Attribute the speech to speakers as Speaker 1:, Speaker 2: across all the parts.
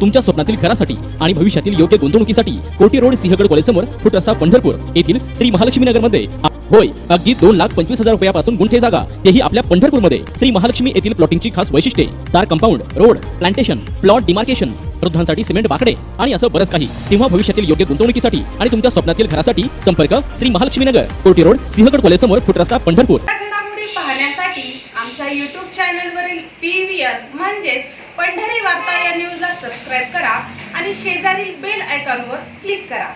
Speaker 1: तुमच्या स्वप्नातील घरासाठी आणि भविष्यातील योग्य गुंतवणुकीसाठी कोटी रोड सिंहगड कॉलेजसमोर फुट रस्ता पंढरपूर येथील श्री महालक्ष्मी नगरमध्ये होय अगदी दोन लाख पंचवीस हजार रुपयापासून गुंठे जागा तेही आपल्या पंढरपूरमध्ये. श्री महालक्ष्मी येथील प्लॉटिंगची खास वैशिष्ट्ये तार compound road plantation plot demarcation वृद्धांसाठी सिमेंट बाकडे आणि असं बरंच काही. तेव्हा भविष्यातील योग्य गुंतवणुकीसाठी आणि तुमच्या स्वप्नातील घरासाठी संपर्क श्री महालक्ष्मी नगर कोटी रोड सिंहगड कॉलेज समोर फुट रस्ता पंढरपूर
Speaker 2: या घडामोडी पाहण्यासाठी आमच्या यूट्यूब चॅनलवरील पी व्ही आर म्हणजेच पंढरी वार्ता या न्यूजला सबस्क्राईब करा आणि शेजारील बेल आयकॉनवर क्लिक करा.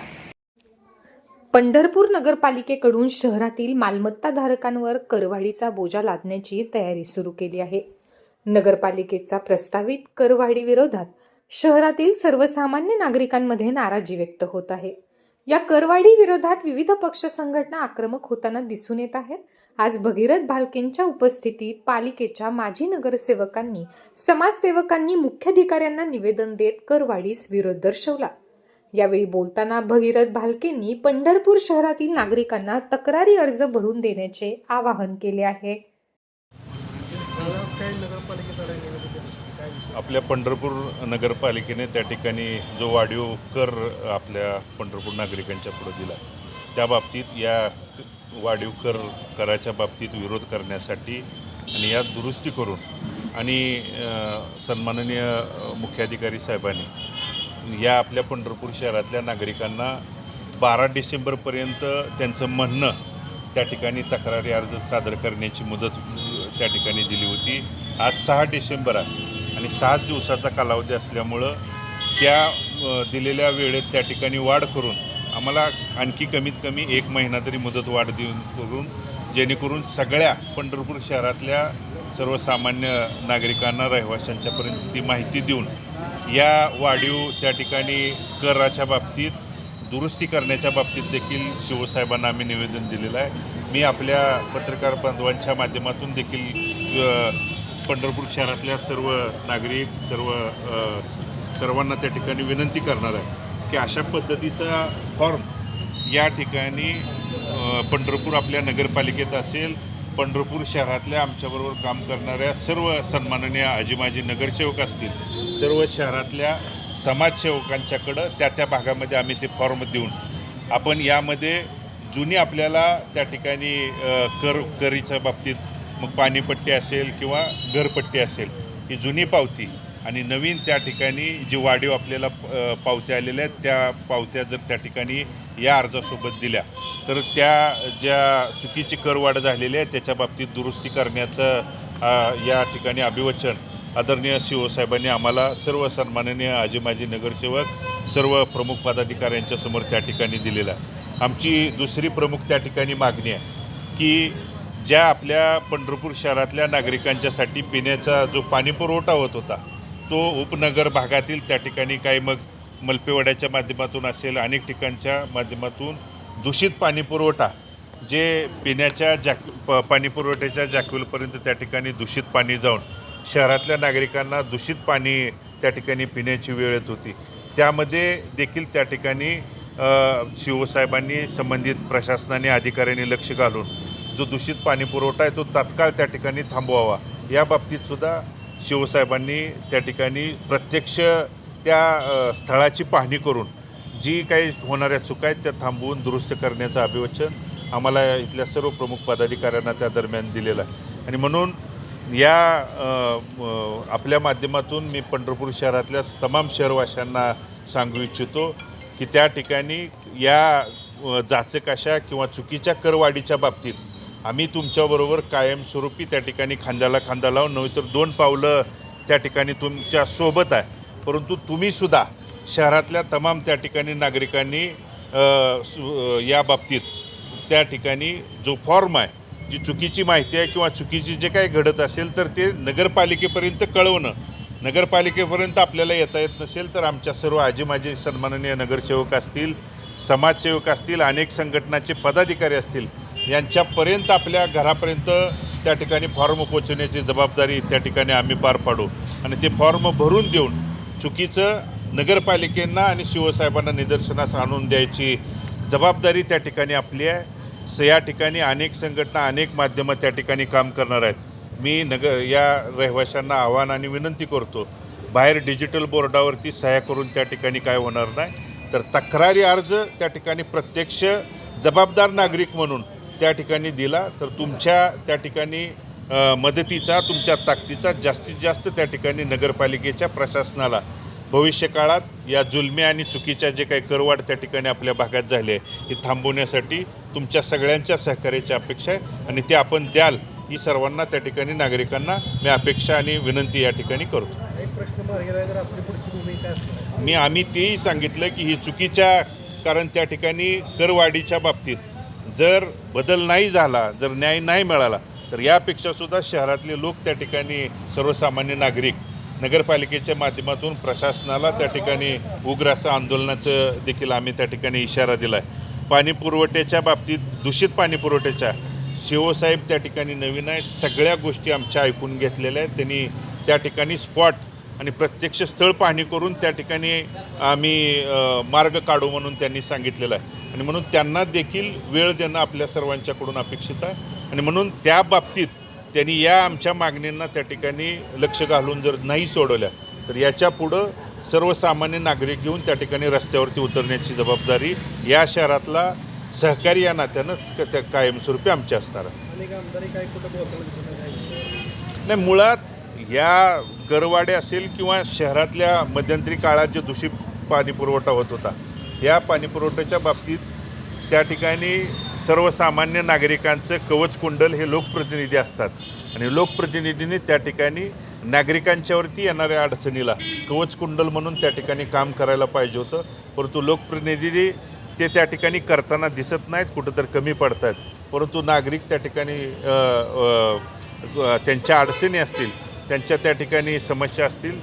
Speaker 3: पंढरपूर नगरपालिकेकडून शहरातील मालमत्ताधारकांवर करवाढीचा बोजा लादण्याची तयारी सुरू केली आहे. नगरपालिकेचा प्रस्तावित करवाढी विरोधात शहरातील सर्वसामान्य नागरिकांमध्ये नाराजी व्यक्त होत आहे. या करवाढी विरोधात विविध पक्ष संघटना आक्रमक होताना दिसून येत आहेत. आज भगीरथ भालकेंच्या उपस्थितीत पालिकेच्या माजी नगरसेवकांनी समाजसेवकांनी मुख्याधिकाऱ्यांना निवेदन देत करवाढीस विरोध दर्शवला. यावेळी बोलताना भगीरथ भालकेंनी पंढरपूर शहरातील नागरिकांना तक्रारी अर्ज भरून देण्याचे आवाहन केले आहे.
Speaker 4: आपल्या पंढरपूर नगरपालिकेने त्या ठिकाणी जो वाढीव कर आपल्या पंढरपूर नागरिकांच्या पुढे दिला त्या बाबतीत या वाढीव कर कराच्या बाबतीत विरोध करण्यासाठी आणि यात दुरुस्ती करून आणि सन्माननीय मुख्याधिकारी साहेबांनी या आपल्या पंढरपूर शहरातल्या नागरिकांना बारा डिसेंबरपर्यंत त्यांचं म्हणणं त्या ठिकाणी तक्रारी अर्ज सादर करण्याची मुदत त्या ठिकाणी दिली होती. आज सहा डिसेंबर आहे आणि सात दिवसाचा कालावधी असल्यामुळं त्या दिलेल्या वेळेत त्या ठिकाणी वाढ करून आम्हाला आणखी कमीत कमी एक महिना तरी मुदत वाढ देऊन करून जेणेकरून सगळ्या पंढरपूर शहरातल्या सर्वसामान्य नागरिकांना रहिवाशांच्यापर्यंत ती माहिती देऊन या वाढीव त्या ठिकाणी कराच्या बाबतीत दुरुस्ती करण्याच्या बाबतीत देखील शिवसाहेबांना आम्ही निवेदन दिलेलं आहे. मी आपल्या पत्रकार बांधवांच्या माध्यमातून देखील पंढरपूर शहरातल्या सर्व नागरिक सर्व सर्वांना त्या ठिकाणी विनंती करणार आहे की अशा पद्धतीचा फॉर्म या ठिकाणी पंढरपूर आपल्या नगरपालिकेत असेल पंढरपूर शहरातल्या आमच्याबरोबर काम करणाऱ्या सर्व सन्माननीय आजी माजी नगरसेवक असतील सर्व शहरातल्या समाजसेवकांच्याकडं त्या त्या भागामध्ये आम्ही ते फॉर्म देऊन आपण यामध्ये जुनी आपल्याला त्या ठिकाणी कर करीच्या बाबतीत मग पाणीपट्टी असेल किंवा घरपट्टी असेल ही जुनी पावती. आणि नवीन त्या ठिकाणी जी वाढीव आपल्याला पावत्या आलेल्या आहेत त्या पावत्या जर त्या ठिकाणी या अर्जासोबत दिल्या तर त्या ज्या चुकीची करवाढ झालेली आहे त्याच्या बाबतीत दुरुस्ती करण्याचं या ठिकाणी अभिवचन आदरणीय शिवसाहेबांनी आम्हाला सर्व सन्माननीय आजी माजी नगरसेवक सर्व प्रमुख पदाधिकाऱ्यांच्या समोर त्या ठिकाणी दिलेला आहे. आमची दुसरी प्रमुख त्या ठिकाणी मागणी आहे की ज्या आपल्या पंढरपूर शहरातल्या नागरिकांच्यासाठी पिण्याचा जो पाणी पुरवठा होत होता तो उपनगर भागातील त्या ठिकाणी काही मग मलपेवाड्याच्या माध्यमातून असेल अनेक ठिकाणच्या माध्यमातून दूषित पाणी पुरवठा जे पिण्याच्या जॅक प पाणी पुरवठ्याच्या जॅक्युलपर्यंत त्या ठिकाणी दूषित पाणी जाऊन शहरातल्या नागरिकांना दूषित पाणी त्या ठिकाणी पिण्याची वेळ येत होती. त्यामध्ये देखील त्या ठिकाणी शिवसाहेबांनी संबंधित प्रशासनाने अधिकाऱ्यांनी लक्ष घालून जो दूषित पाणी पुरवठा आहे तो तात्काळ त्या ठिकाणी थांबवावा. या बाबतीत सुद्धा शिवसाहेबांनी त्या ठिकाणी प्रत्यक्ष त्या स्थळाची पाहणी करून जी काही होणाऱ्या चुका आहेत त्या थांबवून दुरुस्त करण्याचं अभिवचन आम्हाला इथल्या सर्व प्रमुख पदाधिकाऱ्यांना त्या दरम्यान दिलेलं आहे. आणि म्हणून या आपल्या माध्यमातून मी पंढरपूर शहरातल्या तमाम शहरवाशांना सांगू इच्छितो की त्या ठिकाणी या जाचक अशा किंवा चुकीच्या करवाढीच्या बाबतीत आम्ही तुमच्याबरोबर कायमस्वरूपी त्या ठिकाणी खांद्याला खांदा लावून नव्हे तर दोन पावलं त्या ठिकाणी तुमच्यासोबत आहे. परंतु तुम्हीसुद्धा शहरातल्या तमाम त्या ठिकाणी नागरिकांनी सु- या बाबतीत त्या ठिकाणी जो फॉर्म आहे जी चुकीची माहिती आहे किंवा चुकीची जे काही घडत असेल तर ते नगरपालिकेपर्यंत कळवणं. नगरपालिकेपर्यंत आपल्याला येता येत नसेल तर आमच्या सर्व आजी माजी सन्माननीय नगरसेवक असतील समाजसेवक असतील अनेक संघटनाचे पदाधिकारी असतील यांच्यापर्यंत आपल्या घरापर्यंत त्या ठिकाणी फॉर्म पोचवण्याची जबाबदारी त्या ठिकाणी आम्ही पार पाडू. आणि ते फॉर्म भरून देऊन चुकीचं नगरपालिकेंना आणि शिवसाहेबांना निदर्शनास आणून द्यायची जबाबदारी त्या ठिकाणी आपली आहे. स या ठिकाणी अनेक संघटना अनेक माध्यमं त्या ठिकाणी काम करणार आहेत. मी नगर या रहिवाशांना आव्हान आणि विनंती करतो बाहेर डिजिटल बोर्डावरती सह्या करून त्या ठिकाणी काय होणार नाही. तर तक्रारी अर्ज त्या ठिकाणी प्रत्यक्ष जबाबदार नागरिक म्हणून त्या ठिकाणी दिला तर तुमच्या त्या ठिकाणी मदतीचा तुमच्या ताकदीचा जास्तीत जास्त त्या ठिकाणी नगरपालिकेच्या प्रशासनाला भविष्य काळात या जुलमी आणि चुकीच्या जे काही करवाढ त्या ठिकाणी आपल्या भागात झाली आहे ही थांबवण्यासाठी तुमच्या सगळ्यांच्या सहकार्याची अपेक्षा आहे आणि ते आपण द्याल ही सर्वांना त्या ठिकाणी नागरिकांना मी अपेक्षा आणि विनंती या ठिकाणी करतो. मी आम्ही तेही सांगितलं की ही चुकीच्या कारण त्या ठिकाणी करवाढीच्या बाबतीत जर बदल नाही झाला जर न्याय नाही मिळाला तर यापेक्षा सुद्धा शहरातले लोक त्या ठिकाणी सर्वसामान्य नागरिक नगरपालिकेच्या माध्यमातून प्रशासनाला त्या ठिकाणी उग्र असं आंदोलनाचं देखील आम्ही त्या ठिकाणी इशारा दिला आहे पाणी पुरवठ्याच्या बाबतीत दूषित पाणी पुरवठ्याच्या शिवसाहेब त्या ठिकाणी नवीन आहेत सगळ्या गोष्टी आमच्या ऐकून घेतलेल्या आहेत त्यांनी त्या ठिकाणी स्पॉट आणि प्रत्यक्ष स्थळ पाहणी करून त्या ठिकाणी आम्ही मार्ग काढू म्हणून त्यांनी सांगितलेलं आहे. आणि म्हणून त्यांना देखील वेळ देणं आपल्या सर्वांच्याकडून अपेक्षित आहे. आणि म्हणून त्या बाबतीत त्यांनी या आमच्या मागणींना त्या ठिकाणी लक्ष घालून जर नाही सोडवल्या तर याच्या पुढं सर्वसामान्य नागरिक घेऊन त्या ठिकाणी रस्त्यावरती उतरण्याची जबाबदारी या शहरातला सहकारी या नात्यानं त्या कायमस्वरूपी आमची असणार
Speaker 5: नाही
Speaker 4: मुळात या गरवाडे असेल किंवा शहरातल्या मध्यंतरी काळात जे दूषित पाणीपुरवठा होत होता या पाणीपुरवठ्याच्या बाबतीत त्या ठिकाणी सर्वसामान्य नागरिकांचं कवच कुंडल हे लोकप्रतिनिधी असतात. आणि लोकप्रतिनिधींनी त्या ठिकाणी नागरिकांच्यावरती येणाऱ्या अडचणीला कवच कुंडल म्हणून त्या ठिकाणी काम करायला पाहिजे होतं. परंतु लोकप्रतिनिधी ते त्या ठिकाणी करताना दिसत नाहीत कुठंतरी कमी पडत आहेत परंतु नागरिक त्या ठिकाणी त्यांच्या अडचणी असतील त्यांच्या त्या ठिकाणी समस्या असतील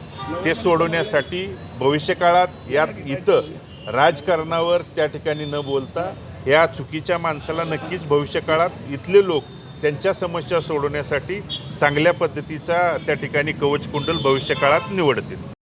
Speaker 4: ते सोडवण्यासाठी भविष्यकाळात यात इथं राजकारणावर त्या ठिकाणी न बोलता या चुकीच्या माणसाला नक्कीच भविष्यकाळात इथले लोक त्यांच्या समस्या सोडवण्यासाठी चांगल्या पद्धतीचा त्या ठिकाणी कवच कुंडल भविष्यकाळात निवडतील.